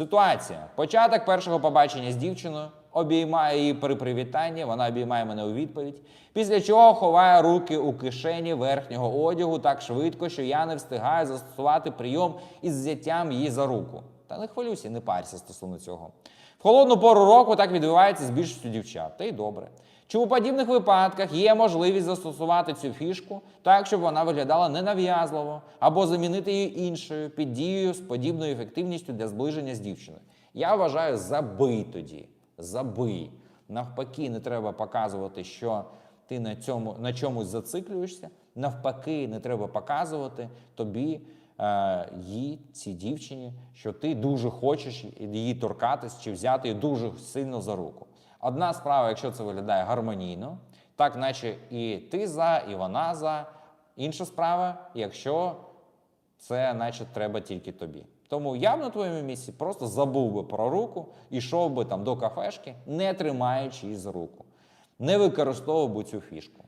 Ситуація. Початок першого побачення з дівчиною, обіймає її при привітанні, вона обіймає мене у відповідь. Після чого ховає руки у кишені верхнього одягу так швидко, що я не встигаю застосувати прийом із взяттям її за руку. Та не хвилюйся, не парся стосовно цього. В холодну пору року так відбувається з більшістю дівчат, та й добре. Чи у подібних випадках є можливість застосувати цю фішку так, щоб вона виглядала ненав'язливо, або замінити її іншою під дією з подібною ефективністю для зближення з дівчиною? Я вважаю, забий тоді. Забий. Навпаки, не треба показувати, що ти на, цьому, на чомусь зациклюєшся. Навпаки, не треба показувати тобі, їй, цій дівчині, що ти дуже хочеш її торкатись чи взяти її дуже сильно за руку. Одна справа, якщо це виглядає гармонійно, так наче і ти за, і вона за. Інша справа, якщо це наче треба тільки тобі. Тому я б на твоєму місці просто забув би про руку і йшов би там до кафешки, не тримаючи її за руку. Не використовував би цю фішку.